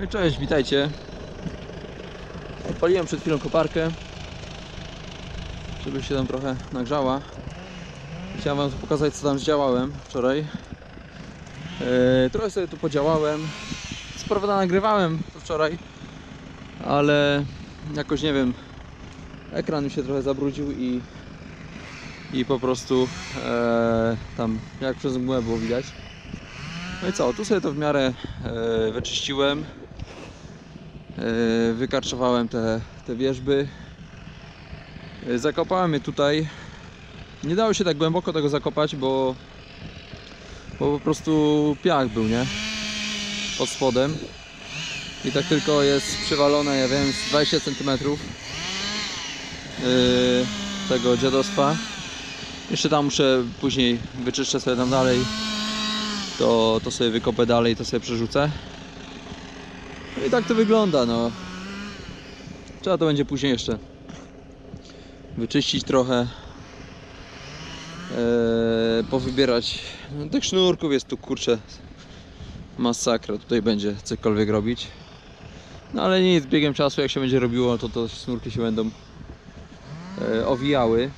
No i cześć, witajcie. Odpaliłem przed chwilą koparkę, żeby się tam trochę nagrzała. Chciałem wam pokazać co tam zdziałałem wczoraj. Eee, trochę sobie tu podziałałem. Co prawda nagrywałem to wczoraj, ale jakoś nie wiem, ekran mi się trochę zabrudził i i po prostu e, tam jak przez mgłę było widać. No i co, tu sobie to w miarę e, wyczyściłem. E, wykarczowałem te, te wierzby. E, zakopałem je tutaj. Nie dało się tak głęboko tego zakopać, bo, bo po prostu piach był, nie? Pod spodem. I tak tylko jest przywalone, ja wiem, z 20 cm e, tego dziadostwa. Jeszcze tam muszę później wyczyszczę sobie tam dalej to, to sobie wykopę dalej, to sobie przerzucę. No i tak to wygląda, no. Trzeba to będzie później jeszcze wyczyścić trochę. Eee, powybierać. No, tych sznurków jest tu kurczę masakra. Tutaj będzie cokolwiek robić. No ale nic, z biegiem czasu jak się będzie robiło, to to sznurki się będą e, owijały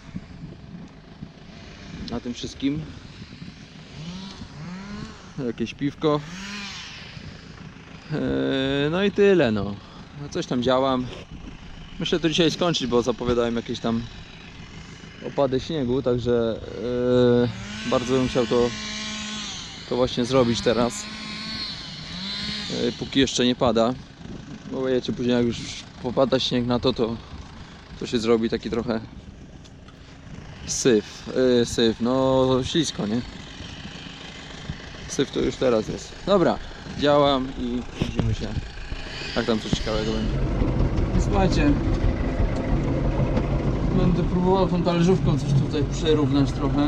na tym wszystkim jakieś piwko. Eee, No i tyle no. Coś tam działam. Myślę to dzisiaj skończyć, bo zapowiadałem jakieś tam opady śniegu, także eee, bardzo bym chciał to, to właśnie zrobić teraz. Eee, Póki jeszcze nie pada. Bo wiecie, później jak już popada śnieg na to, to, to się zrobi taki trochę syf. Eee, syf, no ślisko, nie? Syf to już teraz jest. Dobra, działam i widzimy się. Jak tam coś ciekawego będzie. Słuchajcie, będę próbował tą talerzówką coś tutaj przerównać trochę.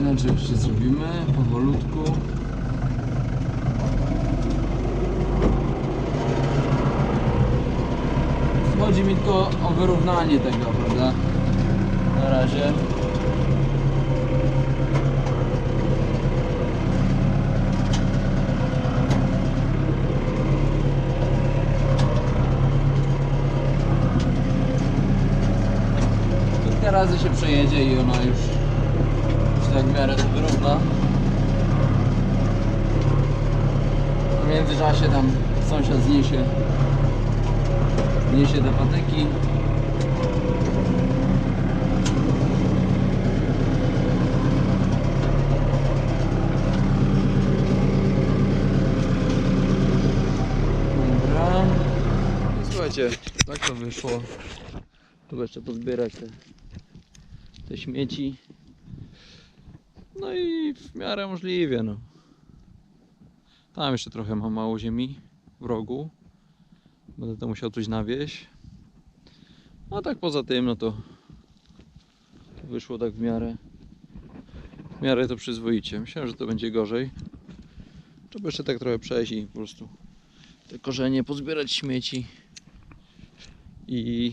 Inaczej jeszcze zrobimy powolutku. Chodzi mi tylko o wyrównanie tego, prawda? Na razie. Kilka razy się przejedzie i ona już, już tak w miarę to wyrówna. W międzyczasie tam sąsiad zniesie niesie te patyki. Dobra. Słuchajcie, tak to wyszło. Tu jeszcze pozbierać te, te śmieci. No i w miarę możliwie, no. Tam jeszcze trochę mam mało ziemi w rogu. Będę to musiał coś nawieść. A tak poza tym, no to, to wyszło tak w miarę. W miarę to przyzwoicie. Myślałem, że to będzie gorzej. Trzeba jeszcze tak trochę przejść i po prostu te korzenie pozbierać śmieci. I,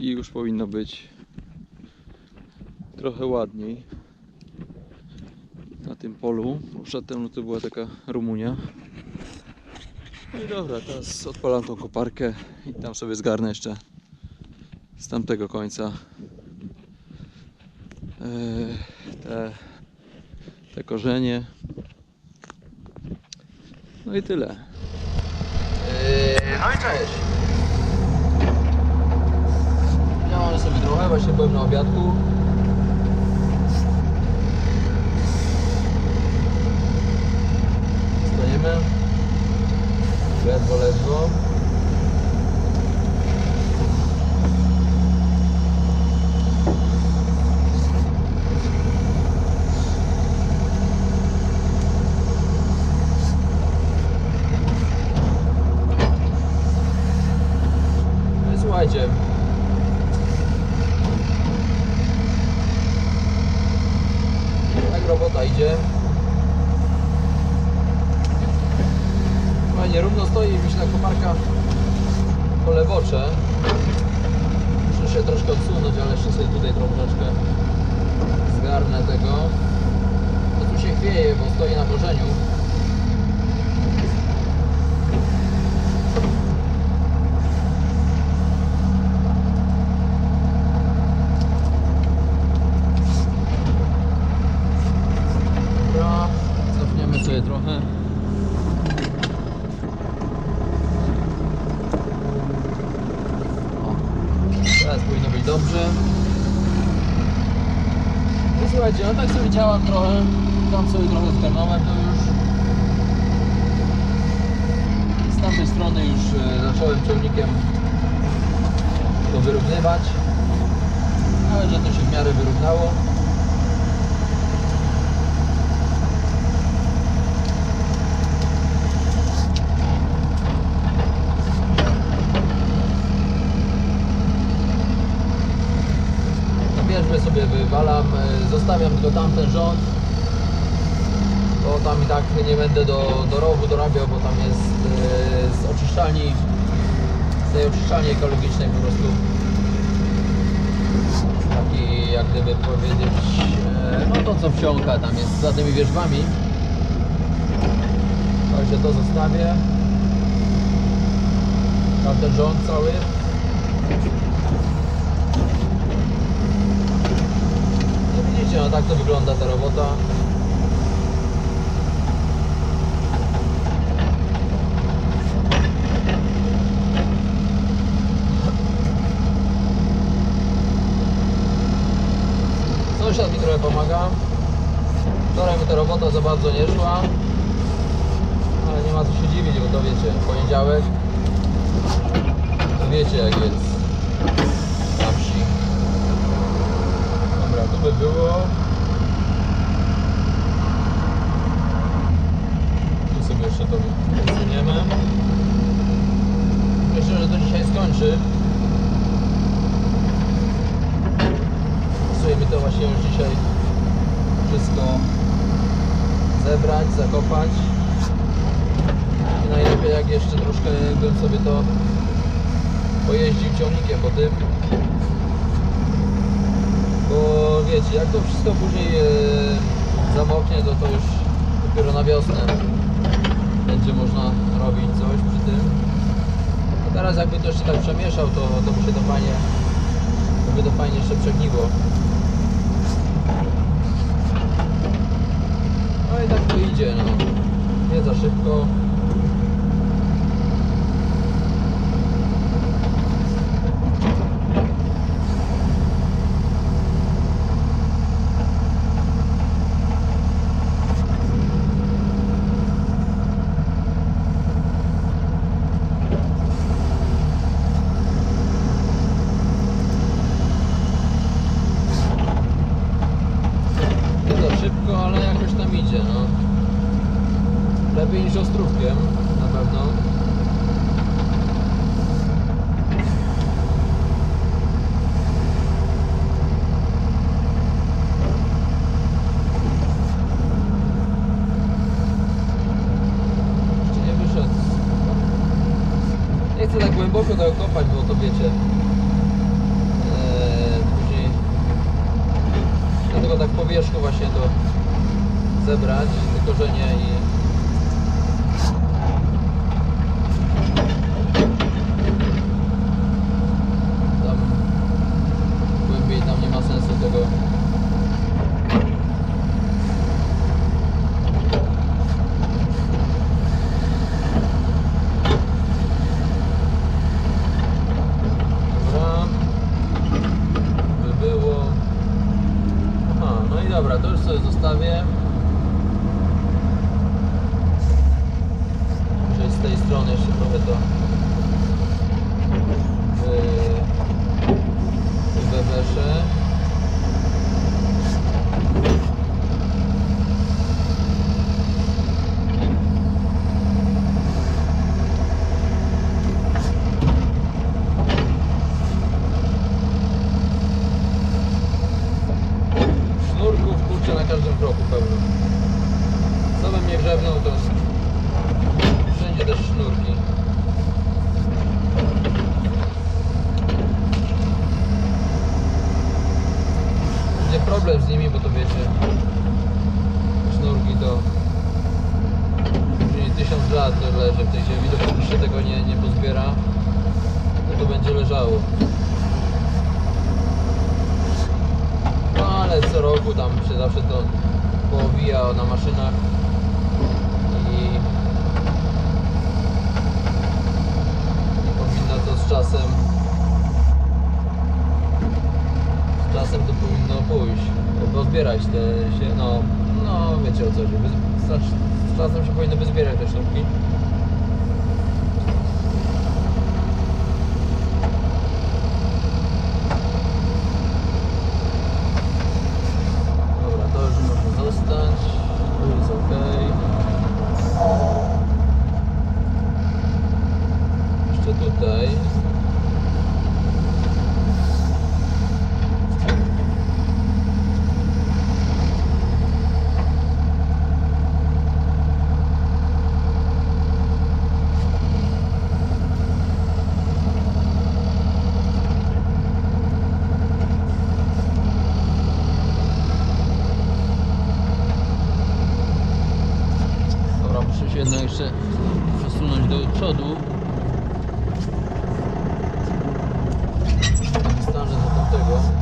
i już powinno być trochę ładniej na tym polu. Przedtem no to była taka Rumunia. No dobra, teraz odpalam tą koparkę i tam sobie zgarnę jeszcze z tamtego końca e, te, te korzenie. No i tyle. No i cześć. Działam sobie trochę, właśnie byłem na obiadku. Stajemy. Ledwo, ledwo. No słuchajcie. Tak robota idzie. Fajnie, równo stoi, myślę, koparka pole bocze. Muszę się troszkę odsunąć, ale jeszcze sobie tutaj troszeczkę zgarnę tego. To tu się chwieje, bo stoi na korzeniu. Dobra, cofniemy sobie trochę. O, teraz powinno być dobrze. No no działam trochę, tam sobie trochę zgarnąłem to już. Z tamtej strony już e, zacząłem ciągnikiem to wyrównywać. Ale że to się w miarę wyrównało. Bierzmy sobie wywalam, e, zostawiam tylko tamten rząd, bo tam i tak nie będę do, do rowu dorabiał, bo tam jest e, z oczyszczalni, z tej oczyszczalni ekologicznej po prostu taki jak gdyby powiedzieć, e, no to co wciąga tam jest za tymi wierzbami. Także to zostawię. Tamten rząd cały. No widzicie, no tak to wygląda ta robota. Sąsiad mi trochę pomaga. Wczoraj mu ta robota za bardzo nie szła. Ale nie ma co się dziwić, bo to wiecie, poniedziałek. Wiecie jak jest na wsi. Dobra, by było. Tu sobie jeszcze to usuniemy. Myślę, że to dzisiaj skończy. Pasuje mi to właśnie już dzisiaj wszystko zebrać, zakopać. I najlepiej jak jeszcze troszkę bym sobie to pojeździł ciągnikiem po tym. Bo wiecie, jak to wszystko później e, zamoknie, to to już dopiero na wiosnę będzie można robić coś przy tym. A teraz jakby to jeszcze tak przemieszał, to, to by się to fajnie, to by to fajnie jeszcze przegniło. No i tak to idzie, no. Nie za szybko. Nie za szybko, ale jakoś tam idzie, no. Lepiej niż ostrówkiem, na pewno. Jeszcze nie wyszedł. Nie chcę tak głęboko tego kopać, bo to wiecie. dobra, to już sobie zostawię. Czyli z tej strony jeszcze trochę to yy, wybeszę. tyle leży w tej ziemi, dopóki się tego nie, nie pozbiera, to, to będzie leżało. No ale co roku tam się zawsze to powija na maszynach i powinno to z czasem z czasem to powinno pójść, pozbierać te się, no, no wiecie o co, żeby czasem się powinny wyzbierać te sznurki. Dobra, to już może zostać. Tu jest ok. Jeszcze tutaj jednak jeszcze przesunąć do przodu. Stanę do tamtego.